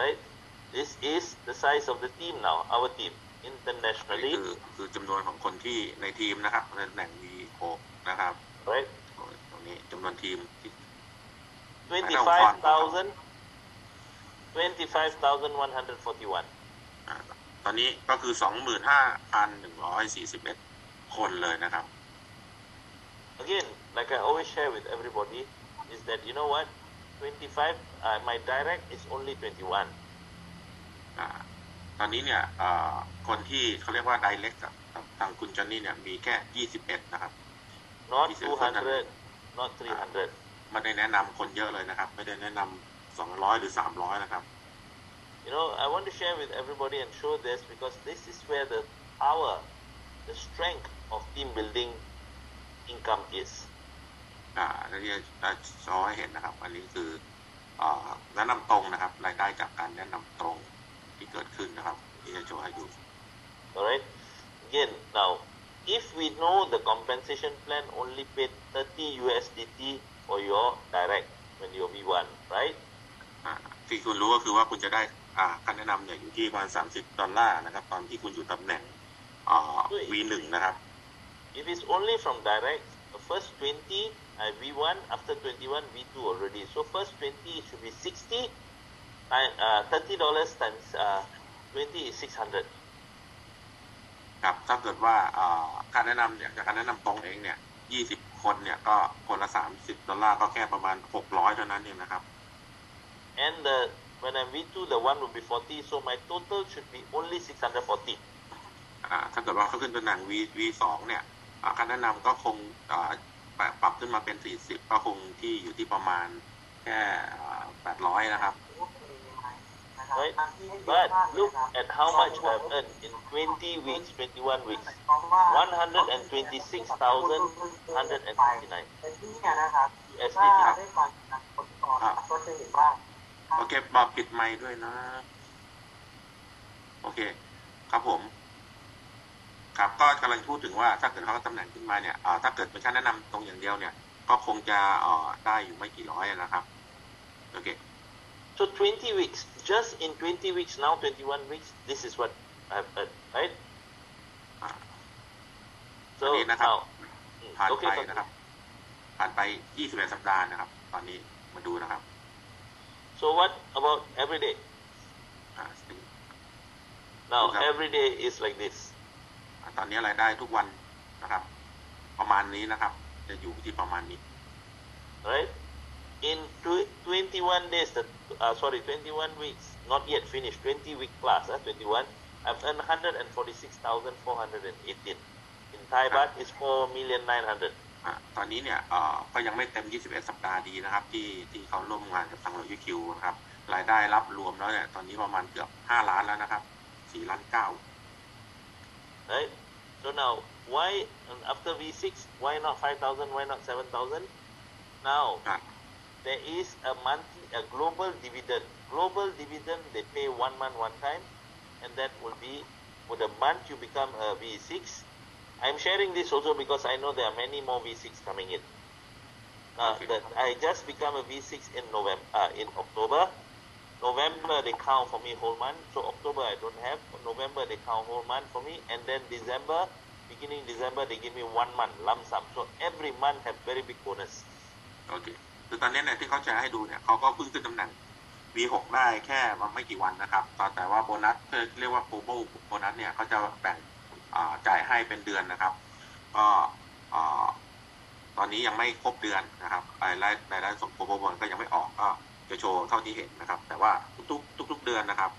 right? This is the size of the team now, our team นี่ internationally, คือคือจำนวนของคนที่ในทีมนะครับในตำแหน่ง V6 นะครับ right? ตรงนี้จำนวนทีมที่ 25,000, 25,141. อ่าตอนนี้ก็คือ 25,141 คนเลยนะครับ Again, like I always share with everybody, is that you know what? 25, uh, my direct is only 21. อ่าตอนนี้เนี่ยอ่าคนที่เขาเรียกว่า direct กับทางคุณจอนนี่เนี่ยมีแค่ 21 นะครับ Not This is 200, not 300. ไม่ได้แนะนำคนเยอะเลยนะครับ ไม่ได้แนะนำ200 หรือ 300 นะครับ You know, I want to share with everybody and show this because this is where the power, the strength of team building income is. อ่าแล้วที่จะโชว์ให้เห็นนะครับ อันนี้คืออ่าแนะนำตรงนะครับ รายได้จากการแนะนำตรงที่เกิดขึ้นนะครับที่จะโชว์ให้ดู Alright? Again, now, if we know the compensation plan only paid 30 USDT for your direct when you're V1, right? อ่าที่คุณรู้ก็คือว่าคุณจะได้อ่าการแนะนำเนี่ยอยู่ที่ประมาณ 30 ดอลลาร์นะครับ ตอนที่คุณอยู่ตำแหน่งอ่า V1 นะครับ If it's only from direct, the first 20 I V1, after 21 V2 already. So first 20 should be 60, and, uh, 30 dollars times uh, 20 is 600. ครับถ้าเกิดว่าอ่าการแนะนำเนี่ยจากการแนะนำตรงเองเนี่ย 20 คนเนี่ยก็คนละ 30 ดอลลาร์ก็แค่ประมาณ 600 เท่านั้นเองนะครับ And the when I'm V2, the one will be 40, so my total should be only 640. อ่าถ้าเกิดว่าเขาขึ้นตำแหน่ง V V2 เนี่ยอ่าการแนะนำก็คงอ่า ปรับปรับขึ้นมาเป็น40ก็คงที่อยู่ที่ประมาณแค่อ่า800นะครับ Right? But look at how much I've earned in 20 weeks, 21 weeks. 126,159 USDT. โอเคบอกปิดไมค์ด้วยนะ โอเค ครับผม ครับก็กำลังพูดถึงว่าถ้าเกิดเขาตำแหน่งขึ้นมาเนี่ยอ่าถ้าเกิดเป็นการแนะนำตรงอย่างเดียวเนี่ย ก็คงจะเอ่อได้อยู่ไม่กี่ร้อยนะครับโอเค So 20 weeks, just in 20 weeks now, 21 weeks, this is what I've earned, right? อ่า So อันนี้นะครับ now, mm, ผ่าน okay, ไป continue. นะครับ ผ่านไป 21 สัปดาห์นะครับ ตอนนี้มาดูนะครับ so what about every day? อ่า Now, Okay. every day is like this. อ่าตอนนี้รายได้ทุกวันนะครับ ประมาณนี้นะครับ จะอยู่ที่ประมาณนี้ right? In tw- 21 days, the, uh, sorry, 21 weeks, not yet finished, 20 week plus, uh, 21, I've earned 146,418. In Thai baht, it's 4 million 900. อะตอนนี้เนี่ยเอ่อก็ยังไม่เต็ม 21 สัปดาห์ดีนะครับ ที่ที่เขาร่วมงานกับทางเรายูคิวนะครับ รายได้รับรวมแล้วเนี่ย ตอนนี้ประมาณเกือบ 5 ล้านแล้วนะครับ 4 ล้าน9 right? So now, why um, after V6, why not 5,000, why not 7,000? Now, there is a monthly, a global dividend. Global dividend, they pay one month one time, and that will be for the month you become a V6. I'm sharing this also because I know there are many more V6 coming in. Uh, Okay. that I just become a V6 in November, uh, in October. November they count for me whole month. So October I don't have. November they count whole month for me, and then December, beginning December they give me one month lump sum. So every month have very big bonus. โอเคคือตอนนี้เนี่ยที่เขาจะให้ดูเนี่ยเขาก็เพิ่งขึ้นตำแหน่ง V6 ได้แค่มาไม่กี่วันนะครับแต่แต่ว่าโบนัสเรียกว่าโ o โบโบนัสเนี่ยเขาจะแบ่งจ่ายให้เป็นเดือนนะครับ ก็ตอนนี้ยังไม่ครบเดือนนะครับรายได้รายได้ส่งโ o โบโบนก็ยังไม่ออกก็ จะโชว์เท่าที่เห็นนะครับ แต่ว่าทุกๆทุก ๆ เดือนนะครับ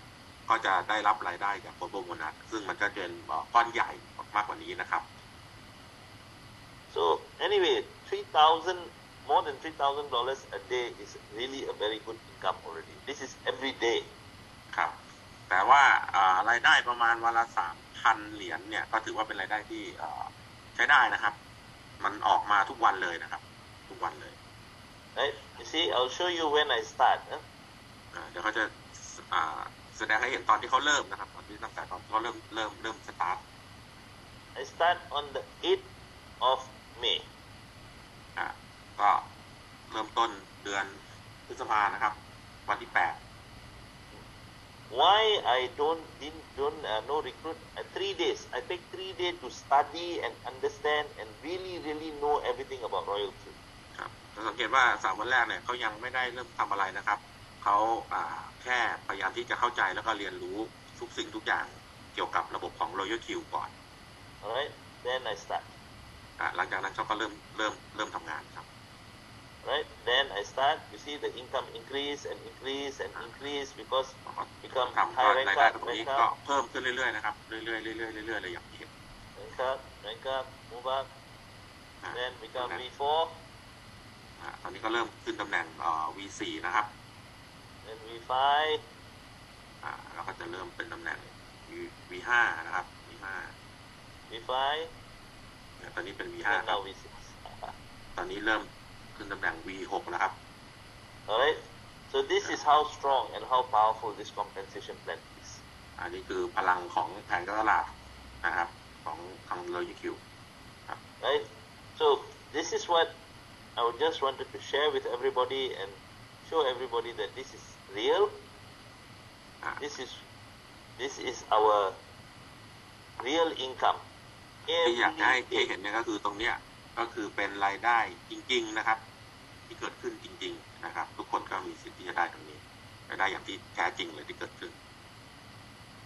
ก็จะได้รับรายได้จากโ o โบโบนัสซึ่งมันก็เป็นเอ่อก้อนใหญ่มากกว่านี้นะครับ So anyway, three thousand more than three thousand dollars a day is really a very good income already. This is every day. ครับ แต่ว่าอ่ารายได้ประมาณวันละสามพันเหรียญเนี่ย ก็ถือว่าเป็นรายได้ที่อ่าใช้ได้นะครับ มันออกมาทุกวันเลยนะครับ ทุกวันเลย Right? You see, I'll show you when I start. Huh? อ่าเดี๋ยวเขาจะอ่าแสดงให้เห็นตอนที่เขาเริ่มนะครับตอนที่ตั้งแต่ตอนเขาเริ่มเริ่มเริ่มสตาร์ท I start on the 8th of May. อ่าก็เริ่มต้นเดือนพฤษภานะครับ วันที่แปด why I don't didn't don't uh, no recruit uh, three days. I take three days to study and understand and really really know everything about royalty. ครับจะ สังเกตว่าสามวันแรกเนี่ยเขายังไม่ได้เริ่มทำอะไรนะครับเขาอ่าแค่พยายามที่จะเข้าใจแล้วก็เรียนรู้ทุกสิ่งทุกอย่างเกี่ยวกับระบบของ Royal Q ก่อน All right, then I start. อ่าหลังจากนั้นเขาก็เริ่มเริ่มเริ่มทำงานครับ Right, then I start. You see the income increase and increase and increase because ก็ทำก็รายได้ตรงนี้ก็เพิ่มขึ้นเรื่อยๆนะครับเรื่อยๆเรื่อยๆเรื่อยๆเลยอย่างที่เห็น rank up, rank up, move up, อ่า then become นะ V4, อ่า ตอนนี้ก็เริ่มขึ้นตำแหน่งเอ่อ V4 นะครับ then V5, อ่าแล้วก็จะเริ่มเป็นตำแหน่ง V- V5 นะครับ V5 V5, เนี่ยตอนนี้เป็น V5 and ครับ now V6. ตอนนี้เริ่มขึ้นตำแหน่ง V6 แล้วครับ All right. So this is how strong and how powerful this compensation plan is. อันนี้คือพลังของแผนการตลาดนะครับ ของทาง Royal Q right? So this is what I would just wanted to share with everybody and show everybody that this is real. อ่า This is this is our real income. ที่อยากจะให้ Every ที่ day. เห็นเนี่ยก็คือตรงเนี้ยก็คือเป็นรายได้จริง ๆนะครับ ที่เกิดขึ้นจริง ๆ นะครับ ทุกคนก็มีสิทธิ์ที่จะได้ตรงนี้รายได้อย่างที่แท้จริงเลยที่เกิดขึ้น